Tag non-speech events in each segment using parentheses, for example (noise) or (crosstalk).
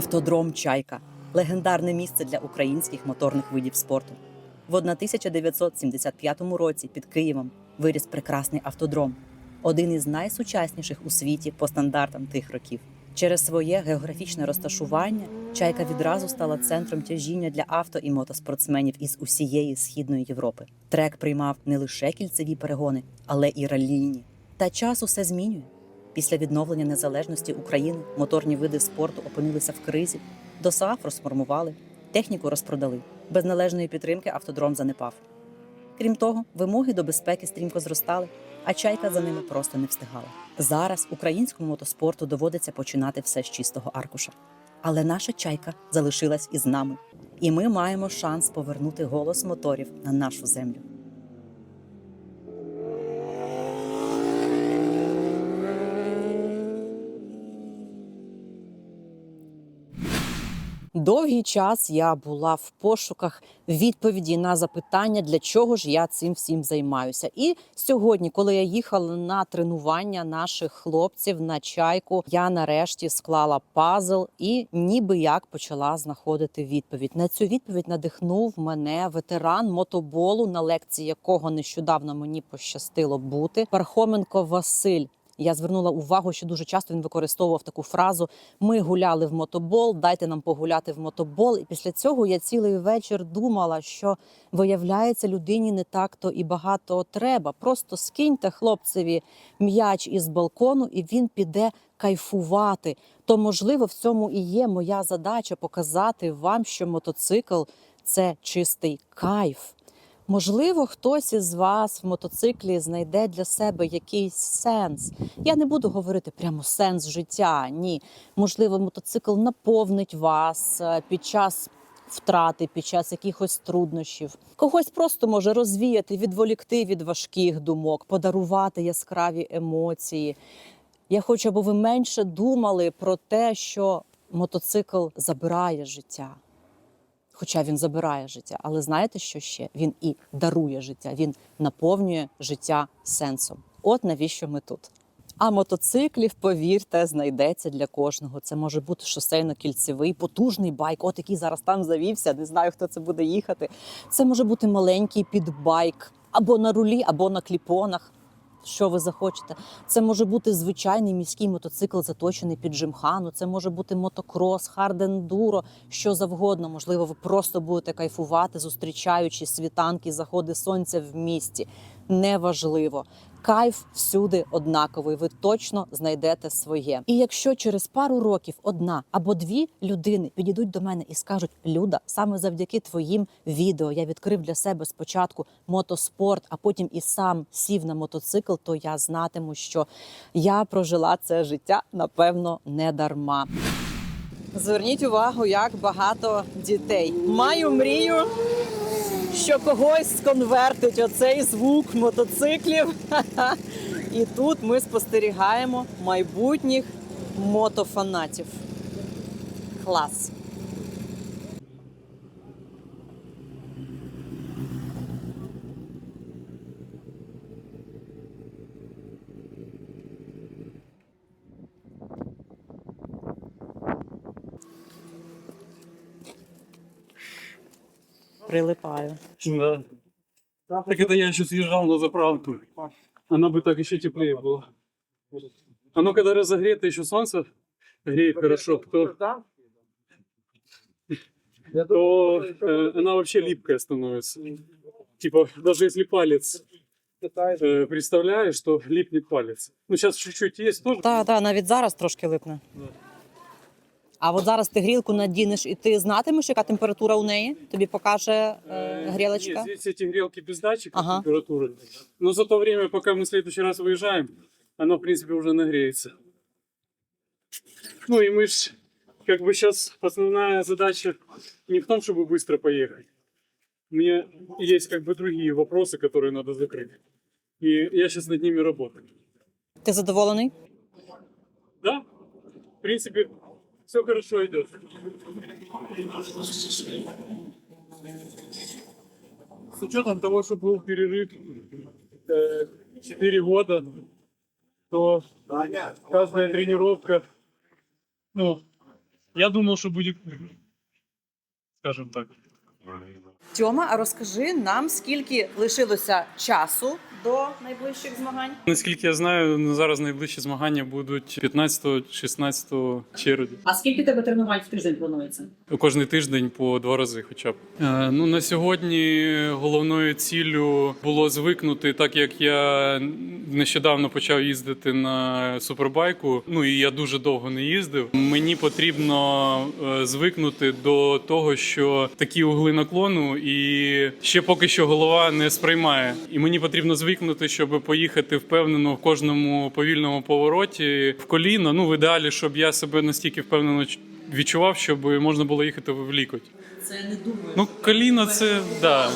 Автодром Чайка легендарне місце для українських моторних видів спорту. В 1975 році під Києвом виріс прекрасний автодром, один із найсучасніших у світі по стандартам тих років. Через своє географічне розташування чайка відразу стала центром тяжіння для авто і мотоспортсменів із усієї східної Європи. Трек приймав не лише кільцеві перегони, але і ралійні. Та час усе змінює. Після відновлення незалежності України моторні види спорту опинилися в кризі, до САФ розформували, техніку розпродали. Без належної підтримки автодром занепав. Крім того, вимоги до безпеки стрімко зростали, а чайка за ними просто не встигала. Зараз українському мотоспорту доводиться починати все з чистого аркуша. Але наша чайка залишилась із нами, і ми маємо шанс повернути голос моторів на нашу землю. Довгий час я була в пошуках відповіді на запитання, для чого ж я цим всім займаюся. І сьогодні, коли я їхала на тренування наших хлопців на чайку, я нарешті склала пазл і ніби як почала знаходити відповідь. На цю відповідь надихнув мене ветеран мотоболу, на лекції якого нещодавно мені пощастило бути. Пархоменко Василь. Я звернула увагу, що дуже часто він використовував таку фразу: Ми гуляли в мотобол, дайте нам погуляти в мотобол. І після цього я цілий вечір думала, що виявляється, людині не так то і багато треба. Просто скиньте хлопцеві м'яч із балкону, і він піде кайфувати. То можливо в цьому і є моя задача показати вам, що мотоцикл це чистий кайф. Можливо, хтось із вас в мотоциклі знайде для себе якийсь сенс. Я не буду говорити прямо сенс життя. Ні, можливо, мотоцикл наповнить вас е, під час втрати, під час якихось труднощів. Когось просто може розвіяти, відволікти від важких думок, подарувати яскраві емоції. Я хочу, аби ви менше думали про те, що мотоцикл забирає життя. Хоча він забирає життя, але знаєте, що ще? Він і дарує життя, він наповнює життя сенсом. От навіщо ми тут. А мотоциклів, повірте, знайдеться для кожного. Це може бути шосейно-кільцевий, потужний байк, от який зараз там завівся. Не знаю, хто це буде їхати. Це може бути маленький підбайк або на рулі, або на кліпонах. Що ви захочете? Це може бути звичайний міський мотоцикл, заточений під джимхану. Це може бути мотокрос, хардендуро, що завгодно. Можливо, ви просто будете кайфувати, зустрічаючи світанки, заходи сонця в місті. Неважливо. Кайф всюди однаковий. Ви точно знайдете своє. І якщо через пару років одна або дві людини підійдуть до мене і скажуть: Люда, саме завдяки твоїм відео я відкрив для себе спочатку мотоспорт, а потім і сам сів на мотоцикл, то я знатиму, що я прожила це життя напевно не дарма. Зверніть увагу, як багато дітей. Маю мрію, що когось сконвертить оцей звук мотоциклів. (laughs) І тут ми спостерігаємо майбутніх мотофанатів. Клас! Прилипаю. Да. Так это я еще съезжал на заправку. Она бы так еще теплее была. Оно когда разогрето, еще солнце греет хорошо, то, то э, она вообще липкая становится. Типа, даже если палец э, представляешь, что липнет палец. Ну, сейчас чуть-чуть есть тоже. Так, так, навіть зараз трошки липне. Да. А от зараз ти грілку надінеш, і ти знатимеш, яка температура у неї? Тобі покаже е, Э, грілочка? Нет, здесь эти грелки без датчика Ага. температуры. Но за то время, пока мы в следующий раз выезжаем, оно, в принципе, уже нагреется. Ну и мы ж, как бы сейчас основная задача не в том, чтобы быстро поехать. У меня есть как бы другие вопросы, которые надо закрыть. И я сейчас над ними работаю. Ти задоволений? Да? В принципе, все хорошо идет. С учетом того, что был перерыв э, 4 года, то каждая тренировка, ну, Я думал, что будет, скажем так. Тьома, а розкажи нам, скільки лишилося часу до найближчих змагань? Наскільки я знаю, зараз найближчі змагання будуть 15-16 червня. А скільки тебе тренувань в тиждень планується? Кожний тиждень по два рази, хоча б. Е, ну на сьогодні головною ціллю було звикнути, так як я нещодавно почав їздити на супербайку. Ну і я дуже довго не їздив. Мені потрібно е, звикнути до того, що такі угли наклону, і ще поки що голова не сприймає. І мені потрібно звикнути, щоб поїхати впевнено в кожному повільному повороті в коліно. Ну в ідеалі, щоб я себе настільки впевнено відчував, щоб можна було їхати в лікоть. Це не думаю. Ну, коліно це да,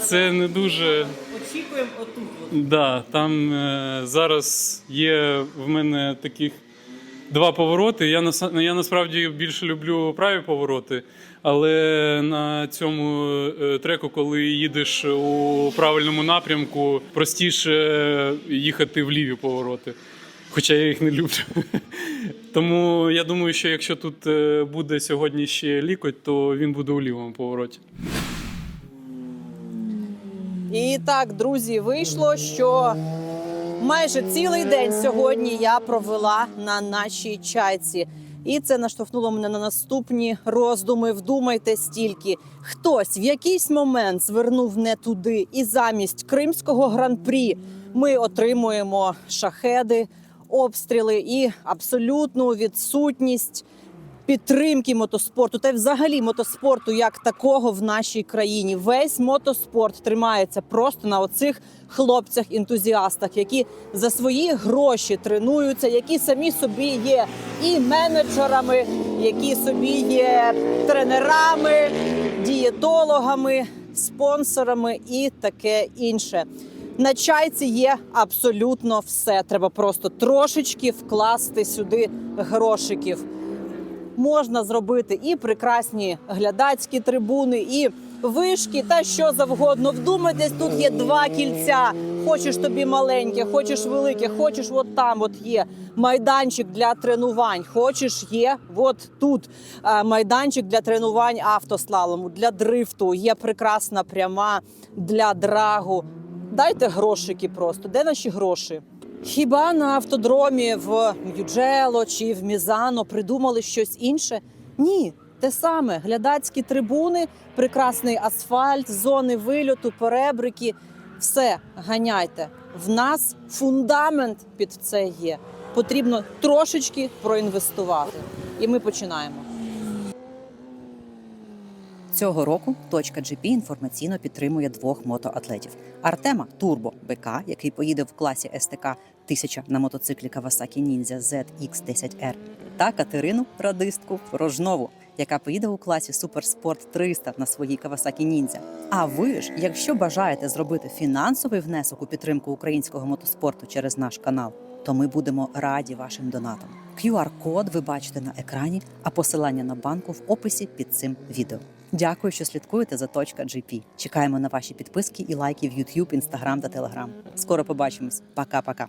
це не дуже. Очікуємо отут. Да, там е, зараз є в мене таких два повороти. Я я насправді більше люблю праві повороти, але на цьому е, треку, коли їдеш у правильному напрямку, простіше їхати в ліві повороти. Хоча я їх не люблю. (laughs) Тому я думаю, що якщо тут е, буде сьогодні ще лікоть, то він буде у лівому повороті. І так, друзі, вийшло, що майже цілий день сьогодні я провела на нашій чайці. І це наштовхнуло мене на наступні роздуми. Вдумайтесь тільки, хтось в якийсь момент звернув не туди, і замість кримського гран-прі ми отримуємо шахеди, обстріли і абсолютну відсутність підтримки мотоспорту та й взагалі мотоспорту як такого в нашій країні. Весь мотоспорт тримається просто на оцих хлопцях-ентузіастах, які за свої гроші тренуються, які самі собі є і менеджерами, які собі є тренерами, дієтологами, спонсорами і таке інше. На чайці є абсолютно все. Треба просто трошечки вкласти сюди грошиків можна зробити і прекрасні глядацькі трибуни, і вишки, та що завгодно. Вдумайтесь, тут є два кільця. Хочеш тобі маленьке, хочеш велике, хочеш от там. От є майданчик для тренувань. Хочеш, є от тут е, майданчик для тренувань автослалому, для дрифту. Є прекрасна пряма для драгу. Дайте грошики просто. Де наші гроші? Хіба на автодромі в М'юджело чи в Мізано придумали щось інше? Ні, те саме глядацькі трибуни, прекрасний асфальт, зони вильоту, перебрики. Все ганяйте. В нас фундамент під це є. Потрібно трошечки проінвестувати. І ми починаємо. Цього року точка GP інформаційно підтримує двох мотоатлетів: Артема Турбо БК, який поїде в класі СТК 1000 на мотоциклі Kawasaki Ninja ZX10R, та Катерину Радистку Рожнову, яка поїде у класі Суперспорт 300 на своїй Kawasaki Ninja. А ви ж, якщо бажаєте зробити фінансовий внесок у підтримку українського мотоспорту через наш канал, то ми будемо раді вашим донатам. QR-код ви бачите на екрані, а посилання на банку в описі під цим відео. Дякую, що слідкуєте за точка .gp. Чекаємо на ваші підписки і лайки в YouTube, Instagram та Telegram. Скоро побачимось. Пока-пока.